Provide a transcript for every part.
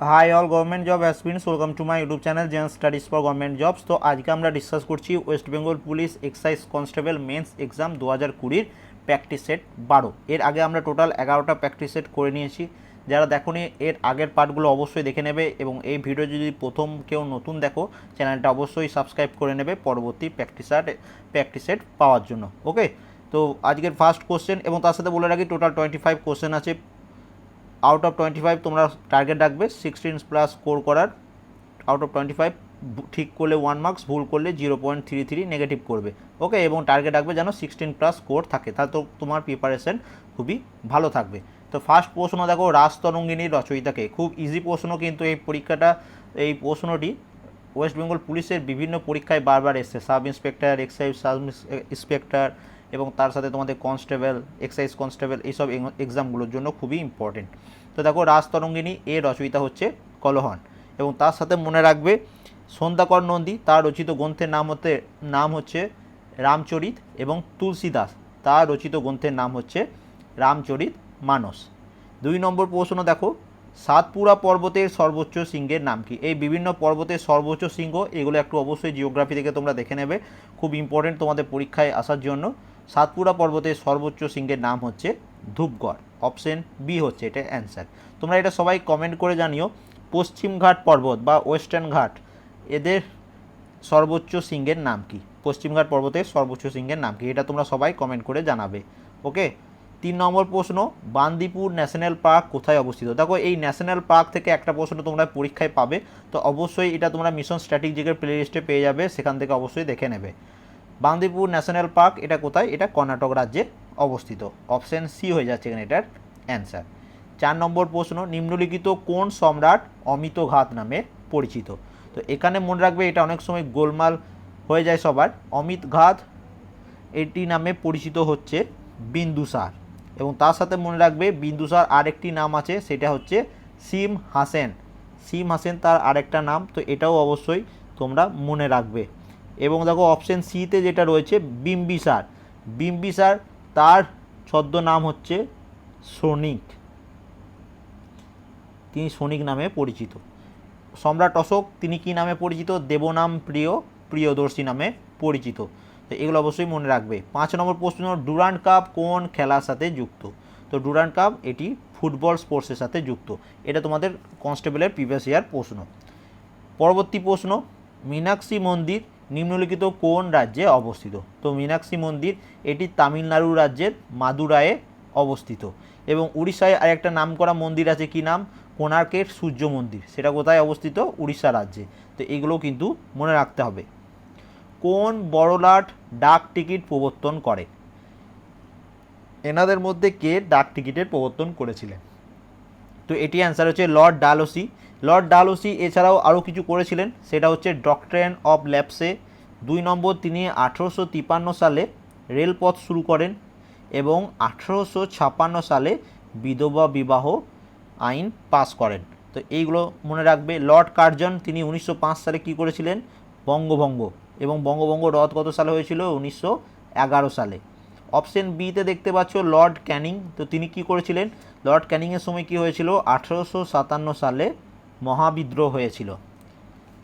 Hi all government job aspirants welcome to my YouTube channel gen studies for government jobs তো আজকে আমরা discuss করছি West Bengal police excise constable mains exam দু হাজার কুড়ির practice set বারো। এর আগে আমরা টোটাল এগারোটা প্র্যাকটিস সেট করে নিয়েছি। যারা দেখোনি, এর আগের পার্টগুলো অবশ্যই দেখে নেবে এবং এই ভিডিও যদি প্রথম কেউ নতুন দেখো চ্যানেলটা অবশ্যই সাবস্ক্রাইব করে নেবে পরবর্তী প্র্যাকটিস প্র্যাকটিস সেট পাওয়ার জন্য। ওকে তো আজকের ফার্স্ট কোশ্চেন এবং তার সাথে বলে রাখি টোটাল টোয়েন্টি ফাইভ কোশ্চেন আছে। আউট অফ টোয়েন্টি ফাইভ তোমরা টার্গেট রাখবে সিক্সটিন প্লাস স্কোর করার আউট অফ টোয়েন্টি ফাইভ ঠিক করলে ওয়ান মার্কস ভুল করলে zero point three three negative করবে। ওকে এবং টার্গেট রাখবে যেন সিক্সটিন প্লাস স্কোর থাকে, তাহলে তো তোমার প্রিপারেশন খুবই ভালো থাকবে। তো ফার্স্ট প্রশ্ন দেখো রাজ তরঙ্গিনীর রচয়িতাকে। খুব ইজি প্রশ্ন কিন্তু এই পরীক্ষাটা, এই প্রশ্নটি ওয়েস্ট বেঙ্গল পুলিশের বিভিন্ন পরীক্ষায় বারবার এসছে। Sub inspector excise sub inspector এবং তার সাথে তোমাদের কনস্টেবল এক্সাইজ কনস্টেবল এইসব এক্সামগুলোর জন্য খুবই ইম্পর্টেন্ট তো দেখো রাজ তরঙ্গিনী এর রচয়িতা হচ্ছে কলহন। এবং তার সাথে মনে রাখবে সন্ধ্যাকর নন্দী, তার রচিত গ্রন্থের নাম হতে, নাম হচ্ছে রামচরিত এবং তুলসীদাস। তার রচিত গ্রন্থের নাম হচ্ছে রামচরিত মানস। দুই নম্বর প্রশ্ন দেখো, সাতপুরা পর্বতের সর্বোচ্চ শৃঙ্গের নাম কি? এই বিভিন্ন পর্বতের সর্বোচ্চ শৃঙ্গ এগুলো একটু অবশ্যই জিওগ্রাফি থেকে তোমরা দেখে নেবে। খুব ইম্পর্টেন্ট তোমাদের পরীক্ষায় আসার জন্য। সাতপুরা পর্বতের সর্বোচ্চ শৃঙ্গের নাম হচ্ছে ধূপগড়। অপশন বি হচ্ছে এটা অ্যান্সার তোমরা এটা সবাই কমেন্ট করে জানিও পশ্চিমঘাট পর্বত বা ওয়েস্টার্ন ঘাট, এদের সর্বোচ্চ শৃঙ্গের নাম কি? পশ্চিমঘাট পর্বতের সর্বোচ্চ শৃঙ্গের নাম কি? এটা তোমরা সবাই কমেন্ট করে জানাবে। ওকে তিন নম্বর প্রশ্ন, বান্দিপুর ন্যাশনাল পার্ক কোথায় অবস্থিত? দেখো, এই ন্যাশনাল পার্ক থেকে একটা প্রশ্ন তোমরা পরীক্ষায় পাবে, তো অবশ্যই এটা তোমরা মিশন স্ট্র্যাটেজিকের প্লে লিস্টে পেয়ে যাবে, সেখান থেকে অবশ্যই দেখে নেবে। বান্দিপুর ন্যাশনাল পার্ক, এটা কোথায়? এটা কর্ণাটক রাজ্যে অবস্থিত। অপশন সি হয়ে যাচ্ছে এখানে এটার অ্যান্সার। চার নম্বর প্রশ্ন, নিম্নলিখিত কোন সম্রাট অমিত ঘাত নামে পরিচিত? তো এখানে মনে রাখবে এটা অনেক সময় গোলমাল হয়ে যায় সবার। অমিত ঘাত এটি নামে পরিচিত হচ্ছে বিন্দুসার এবং তার সাথে মনে রাখবে বিন্দুসার আরেকটি নাম আছে, সেটা হচ্ছে সিম হাসেন। সিম হাসেন তার আরেকটা নাম, তো এটাও অবশ্যই তোমরা মনে রাখবে। এবং দেখো অপশন সিতে যেটা রয়েছে বিম্বিসার বিম্বিসার তার ছদ্ম নাম হচ্ছে সনিক তিনি সনিক নামে পরিচিত। সম্রাট অশোক, তিনি কি নামে পরিচিত? দেবনাম প্রিয়, প্রিয়দর্শী নামে পরিচিত। তো এগুলো অবশ্যই মনে রাখবে। পাঁচ নম্বর প্রশ্ন ডুরান্ড কাপ কোন খেলার সাথে যুক্ত? তো ডুরান্ড কাপ এটি ফুটবল স্পোর্টসের সাথে যুক্ত। এটা তোমাদের কনস্টেবলের প্রিভিয়াস ইয়ার প্রশ্ন। পরবর্তী প্রশ্ন, মীনাক্ষী মন্দির নিম্নলিখিত কোন রাজ্যে অবস্থিত? তো মীনাক্ষী মন্দির, এটি তামিলনাড়ু রাজ্যের মাদুরায়ে অবস্থিত। এবং উড়িষ্যায় আরেকটা নাম করা মন্দির আছে, কি নাম? কোণার্কের সূর্য মন্দির। সেটা কোথায় অবস্থিত? উড়িষ্যা রাজ্যে। তো এগুলো কিন্তু মনে রাখতে হবে। কোন বড়লাট ডাক টিকিট প্রবর্তন করে? এনাদের মধ্যে কে ডাক টিকিটের প্রবর্তন করেছিলেন? তো এটি অ্যান্সার হচ্ছে লর্ড ডালোসি লর্ড ডালোসি এছাড়াও আরও কিছু করেছিলেন। সেটা হচ্ছে ডক্ট্রেন অফ ল্যাপসে। দুই নম্বর, তিনি আঠেরোশো তিপান্ন সালে রেলপথ শুরু করেন এবং আঠেরোশো ছাপ্পান্ন সালে বিধবা বিবাহ আইন পাস করেন। তো এইগুলো মনে রাখবে। লর্ড কার্জন, তিনি উনিশশো পাঁচ সালে কি করেছিলেন? বঙ্গভঙ্গ। এবং বঙ্গভঙ্গ রদ কত সালে হয়েছিল? উনিশশো এগারো সালে। অপশন বিতে দেখতে পাচ্ছ লর্ড ক্যানিং। তো তিনি কি করেছিলেন? লর্ড ক্যানিংয়ের সময় কি হয়েছিল? আঠেরোশো সাতান্ন সালে মহাবিদ্রোহ হয়েছিল।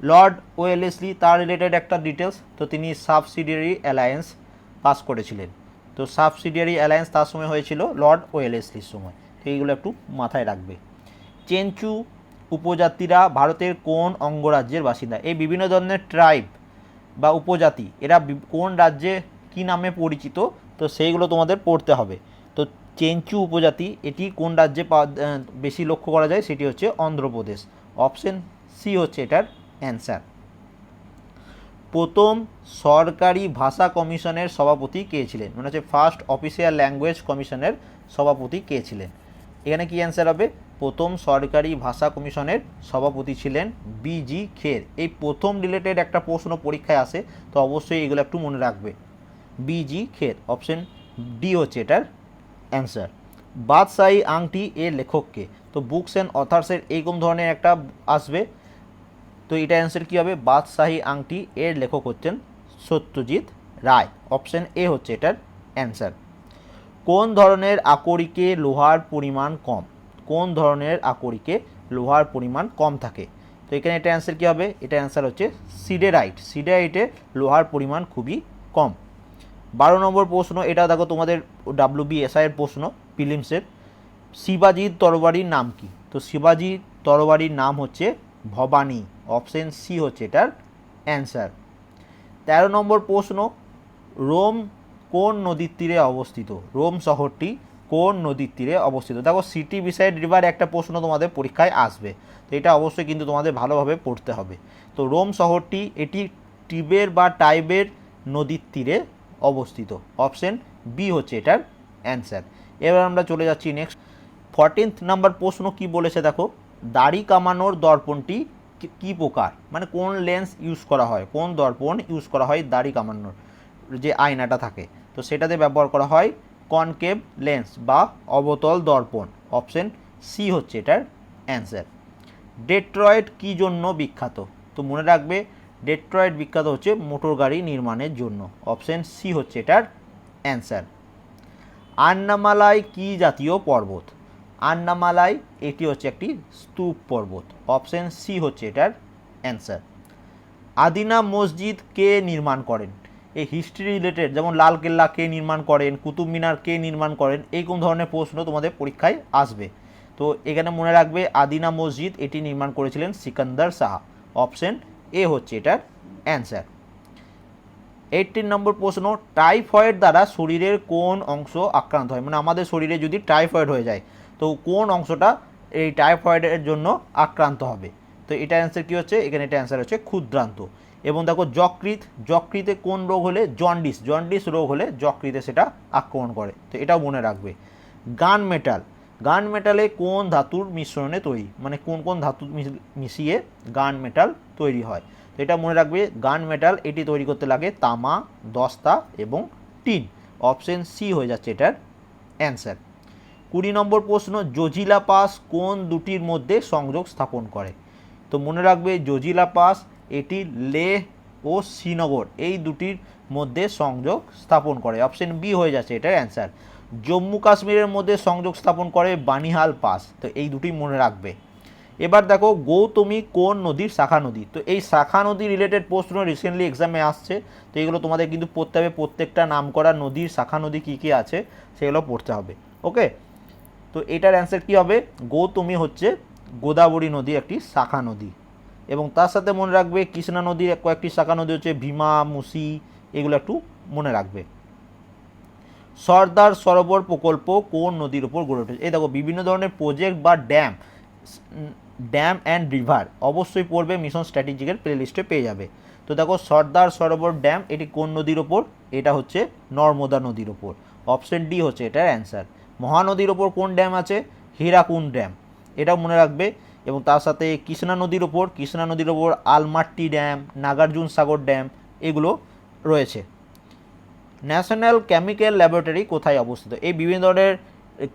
লর্ড ওয়েলেসলি তার রিলেটেড একটা ডিটেলস, তো তিনি সাবসিডিয়ারি অ্যালায়েন্স পাস করেছিলেন। তো সাবসিডিয়ারি অ্যালায়েন্স তার সময় হয়েছিল লর্ড ওয়েলেসলির সময়। তো এইগুলো একটু মাথায় রাখবে। চেঞ্চু উপজাতিরা ভারতের কোন অঙ্গরাজ্যের বাসিন্দা? এই বিভিন্ন ধরনের ট্রাইব বা উপজাতি, এরা কোন রাজ্যে কি নামে পরিচিত? তো সেইগুলো তোমাদের পড়তে হবে। তো চেঞ্চু উপজাতি, এটি কোন রাজ্যে বেশি লক্ষ্য করা যায়? সেটি হচ্ছে অন্ধ্রপ্রদেশ। অপশন সি হচ্ছে এটার অ্যান্সার। প্রথম সরকারি ভাষা কমিশনের সভাপতি কে ছিলেন? মানে হচ্ছে ফার্স্ট অফিসিয়াল ল্যাঙ্গুয়েজ কমিশনের সভাপতি কে ছিলেন? এখানে কি অ্যান্সার হবে? প্রথম সরকারি ভাষা কমিশনের সভাপতি ছিলেন বিজি খের এই প্রথম রিলেটেড একটা প্রশ্ন পরীক্ষায় আসে, তো অবশ্যই এগুলো একটু মনে রাখবে। বিজি খের অপশন ডি হচ্ছে এটার অ্যান্সার। বাদশাহী আংটি এর লেখককে। তো বুকস অ্যান্ড অথার্সের এইরকম ধরনের একটা আসবে। তো এটা অ্যান্সার কী হবে? বাদশাহী আংটি এর লেখক হচ্ছেন সত্যজিৎ রায়। অপশন এ হচ্ছে এটার অ্যান্সার কোন ধরনের আকরিকে লোহার পরিমাণ কম? কোন ধরনের আকরিকে লোহার পরিমাণ কম থাকে? তো এখানে এটা অ্যান্সার কী হবে? এটা অ্যান্সার হচ্ছে সিডেরাইট সিডেরাইটে লোহার পরিমাণ খুবই কম। বারো নম্বর প্রশ্ন, এটা দেখো তোমাদের ডাব্লিউ বি এর প্রশ্ন। ফিলিমসের, শিবাজির তরবারির নাম কি? তো শিবাজির তরবারির নাম হচ্ছে ভবানী, অপশন সি হচ্ছে এটার অ্যান্সার। তেরো নম্বর প্রশ্ন, রোম কোন নদীর তীরে অবস্থিত? রোম শহরটি কোন নদীর তীরে অবস্থিত? দেখো, সিটি বিসাইড রিভার একটা প্রশ্ন তোমাদের পরীক্ষায় আসবে। তো এটা অবশ্যই কিন্তু তোমাদের ভালোভাবে পড়তে হবে। তো রোম শহরটি এটি টিবের বা টাইবের নদীর তীরে অবস্থিত। অপশন বি হচ্ছে এটার অ্যান্সার। এবার আমরা চলে যাচ্ছি নেক্সট ফর্টিন্থ নাম্বার প্রশ্ন কি বলেছে দেখো? দাড়ি কামানোর দর্পণটি কি- প্রকার? মানে কোন লেন্স ইউজ করা হয়? কোন দর্পণ ইউজ করা হয় দাড়ি কামানোর? যে আয়নাটা থাকে। তো সেটাতে ব্যবহার করা হয় কনকেভ লেন্স বা অবতল দর্পণ। অপশন সি হচ্ছে এটার অ্যান্সার ডেট্রয়েড কি জন্য বিখ্যাত? তো মনে রাখবে ডেট্রয়েড বিখ্যাত হচ্ছে মোটর গাড়ি নির্মাণের জন্য। অপশন সি হচ্ছে এটার অ্যান্সার আন্নামালাই কি জাতীয় পর্বত? আন্নামালাই, এটি হচ্ছে একটি স্তূপ পর্বত। অপশন সি হচ্ছে এটার অ্যান্সার। আদিনা মসজিদ কে নির্মাণ করেন? এই হিস্ট্রি রিলেটেড যেমন লাল কেল্লা কে নির্মাণ করেন, কুতুব মিনার কে নির্মাণ করেন, এইরকম ধরনের প্রশ্ন তোমাদের পরীক্ষায় আসবে। তো এখানে মনে রাখবে আদিনা মসজিদ এটি নির্মাণ করেছিলেন সিকান্দার সাহা অপশন এ হচ্ছে এটার অ্যান্সার। এইটিন নম্বর প্রশ্ন টাইফয়েড দ্বারা শরীরের কোন অংশ আক্রান্ত হয়? মানে আমাদের শরীরে যদি টাইফয়েড হয়ে যায়, তো কোন অংশটা এই টাইফয়েডের জন্য আক্রান্ত হবে? তো এটা অ্যান্সার কী হচ্ছে? এখানে এটা অ্যান্সার হচ্ছে ক্ষুদ্রান্ত। এবং দেখো যকৃত যকৃতে কোন রোগ হলে? জন্ডিস জন্ডিস রোগ হলে যকৃতে সেটা আক্রমণ করে। তো এটাও মনে রাখবে। গান মেটাল, গান মেটালে কোন ধাতুর মিশ্রণে তৈরি? মানে কোন কোন ধাতু মিশ- মিশিয়ে গান মেটাল তৈরি হয়? তো এটা মনে রাখবে, গান মেটাল এটি তৈরি করতে লাগে তামা, দস্তা এবং টিন। অপশন সি হয়ে যাচ্ছে এটার অ্যান্সার কুড়ি নম্বর প্রশ্ন, জজিলা পাস কোন দুটির মধ্যে সংযোগ স্থাপন করে? তো মনে রাখবে, জজিলা পাস, এটি লেহ ও শ্রীনগর, এই দুটির মধ্যে সংযোগ স্থাপন করে। অপশন বি হয়ে যাচ্ছে এটার অ্যান্সার জম্মু কাশ্মীরের মধ্যে সংযোগ স্থাপন করে বানিহাল পাস। তো এই দুটি মনে রাখবে। এবার দেখো গৌতমী কোন নদীর শাখা নদী? তো এই শাখা নদী রিলেটেড প্রশ্ন রিসেন্টলি এক্সামে আসছে, তো এগুলো তোমাদের কিন্তু পড়তে হবে। প্রত্যেকটা নাম করা নদীর শাখা নদী কী কী আছে, সেগুলো পড়তে হবে। ওকে? তো এটার অ্যান্সার কী হবে? গৌতমী হচ্ছে গোদাবরী নদী একটি শাখা নদী। এবং তার সাথে মনে রাখবে কৃষ্ণা নদীর কয়েকটি শাখা নদী হচ্ছে ভীমা, মুসি, এগুলো একটু মনে রাখবে। সর্দার সরোবর প্রকল্প কোন নদীর উপর গড়ে উঠেছে? এই দেখো, বিভিন্ন ধরনের প্রজেক্ট বা ড্যাম ড্যাম অ্যান্ড রিভার। অবশ্যই পড়বে মিশন স্ট্র্যাটেজিকের প্লে লিস্টে পেয়ে যাবে। তো দেখো, সর্দার সরোবর ড্যাম, এটি কোন নদীর ওপর? এটা হচ্ছে নর্মদা নদীর ওপর। অপশন ডি হচ্ছে এটার অ্যান্সার। মহানদীর ওপর কোন ড্যাম আছে? হীরাকুন ড্যাম। এটাও মনে রাখবে। এবং তার সাথে কৃষ্ণা নদীর ওপর, কৃষ্ণা নদীর ওপর আলমাট্টি ড্যাম, নাগার্জুন সাগর ড্যাম, এগুলো রয়েছে। ন্যাশনাল কেমিক্যাল ল্যাবরেটরি কোথায় অবস্থিত? এই বিভিন্ন ধরনের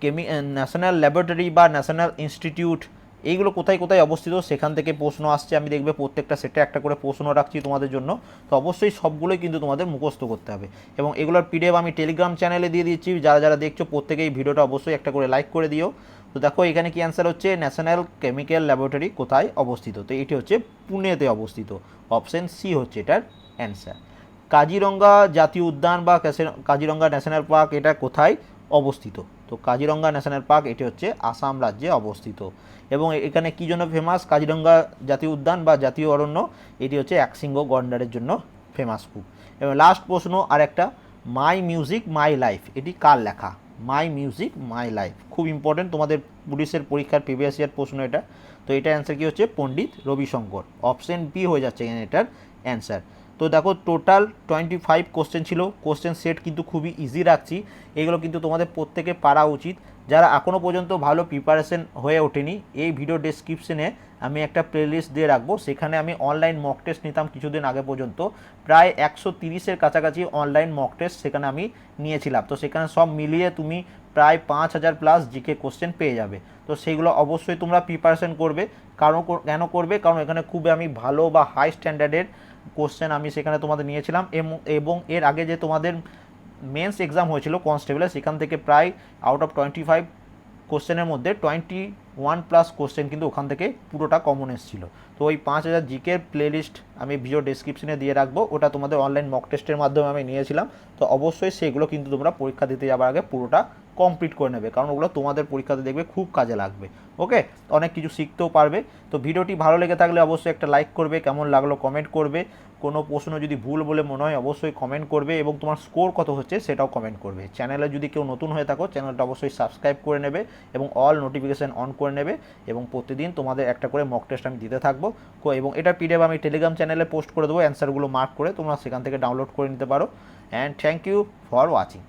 কেমি ন্যাশনাল ল্যাবরেটরি বা ন্যাশনাল ইনস্টিটিউট এইগুলো কোথায় কোথায় অবস্থিত সেখান থেকে প্রশ্ন আসছে, আমি দেখবে প্রত্যেকটা সেটে একটা করে প্রশ্ন রাখছি তোমাদের জন্য। তো অবশ্যই সবগুলোই কিন্তু তোমাদের মুখস্থ করতে হবে। এবং এগুলোর পিডিএফ আমি টেলিগ্রাম চ্যানেলে দিয়ে দিচ্ছি। যারা যারা দেখছ প্রত্যেকেই ভিডিওটা অবশ্যই একটা করে লাইক করে দিও। তো দেখো, এখানে কি অ্যান্সার হচ্ছে? ন্যাশনাল কেমিক্যাল ল্যাবরেটরি কোথায় অবস্থিত? তো এটি হচ্ছে পুনেতে অবস্থিত। অপশন সি হচ্ছে এটার অ্যান্সার কাজিরঙ্গা জাতীয় উদ্যান বা কাজিরঙ্গা ন্যাশনাল পার্ক এটা কোথায় অবস্থিত? তো কাজিরঙ্গা ন্যাশনাল পার্ক, এটি হচ্ছে আসাম রাজ্যে অবস্থিত। এবং এখানে কী জন্য ফেমাস কাজিরঙ্গা জাতীয় উদ্যান বা জাতীয় অরণ্য, এটি হচ্ছে একশৃঙ্গ গন্ডারের জন্য ফেমাস খুব। এবং লাস্ট প্রশ্ন আর একটা মাই মিউজিক মাই লাইফ এটি কার লেখা? মাই মিউজিক মাই লাইফ খুব ইম্পর্টেন্ট তোমাদের পুলিশের পরীক্ষার প্রিভিয়াস ইয়ার প্রশ্ন এটা। তো এটা অ্যান্সার কী হচ্ছে? পণ্ডিত রবিশঙ্কর। অপশন বি হয়ে যাচ্ছে এখানে এটার। অ্যান্সার। তো দেখো টোটাল টোয়েন্টি ফাইভ কোশ্চেন ছিল। কোশ্চেন সেট কিন্তু খুবই ইজি রাখছি। এগুলো কিন্তু তোমাদের প্রত্যেকে পারা উচিত। যারা এখনও পর্যন্ত ভালো প্রিপারেশন হয়ে ওঠেনি, এই ভিডিও ডেসক্রিপশনে আমি একটা প্লেলিস্ট দিয়ে রাখব। সেখানে আমি অনলাইন মক টেস্ট নিতাম কিছুদিন আগে পর্যন্ত। প্রায় একশো তিরিশের কাছাকাছি অনলাইন মক টেস্ট সেখানে আমি নিয়েছিলাম। তো সেখানে সব মিলিয়ে তুমি প্রায় পাঁচ হাজার প্লাস জিকে কোশ্চেন পেয়ে যাবে। তো সেইগুলো অবশ্যই তোমরা প্রিপারেশন করবে। কারণ কেন করবে? কারণ এখানে খুব আমি ভালো বা হাই স্ট্যান্ডার্ডের কোশ্চেন আমি সেখানে তোমাদের নিয়েছিলাম এবং- এর আগে যে তোমাদের মেন্স এক্সাম হয়েছিল কনস্টেবলের সেখান থেকে প্রায় আউট অফ টোয়েন্টি ফাইভ কোশ্চেনের মধ্যে টোয়েন্টি ওয়ান প্লাস কোশ্চেন কিন্তু ওখান থেকে পুরোটা কমন এসেছিল। তো ওই পাঁচ হাজার জিকের প্লেলিস্ট আমি ভিডিও ডেসক্রিপশনে দিয়ে রাখব, ওটা তোমাদের অনলাইন মক টেস্টের মাধ্যমে আমি নিয়েছিলাম। তো অবশ্যই সেগুলো কিন্তু তোমরা পরীক্ষা দিতে যাওয়ার আগে পুরোটা কমপ্লিট করে নেবে, কারণ ওগুলো তোমাদের পরীক্ষাতে দেখবে খুব কাজে লাগবে, ওকে? অনেক কিছু শিখতেও পারবে। তো ভিডিওটি ভালো লেগে থাকলে অবশ্যই একটা লাইক করবে, কেমন লাগল কমেন্ট করবে। কোনো প্রশ্ন যদি ভুল বলে মনে হয় অবশ্যই কমেন্ট করবে এবং তোমার স্কোর কত হচ্ছে সেটাও কমেন্ট করবে। চ্যানেলে যদি কেউ নতুন হয়ে থাকো চ্যানেলটা অবশ্যই সাবস্ক্রাইব করে নেবে এবং অল নোটিফিকেশান অন করে নেবে এবং প্রতিদিন তোমাদের একটা করে মক টেস্ট আমি দিতে থাকব। এবং এটা পিডিএফ আমি টেলিগ্রাম চ্যানেলে পোস্ট করে দেবো অ্যান্সারগুলো মার্ক করে তোমরা সেখান থেকে ডাউনলোড করে নিতে পারো। And thank you for watching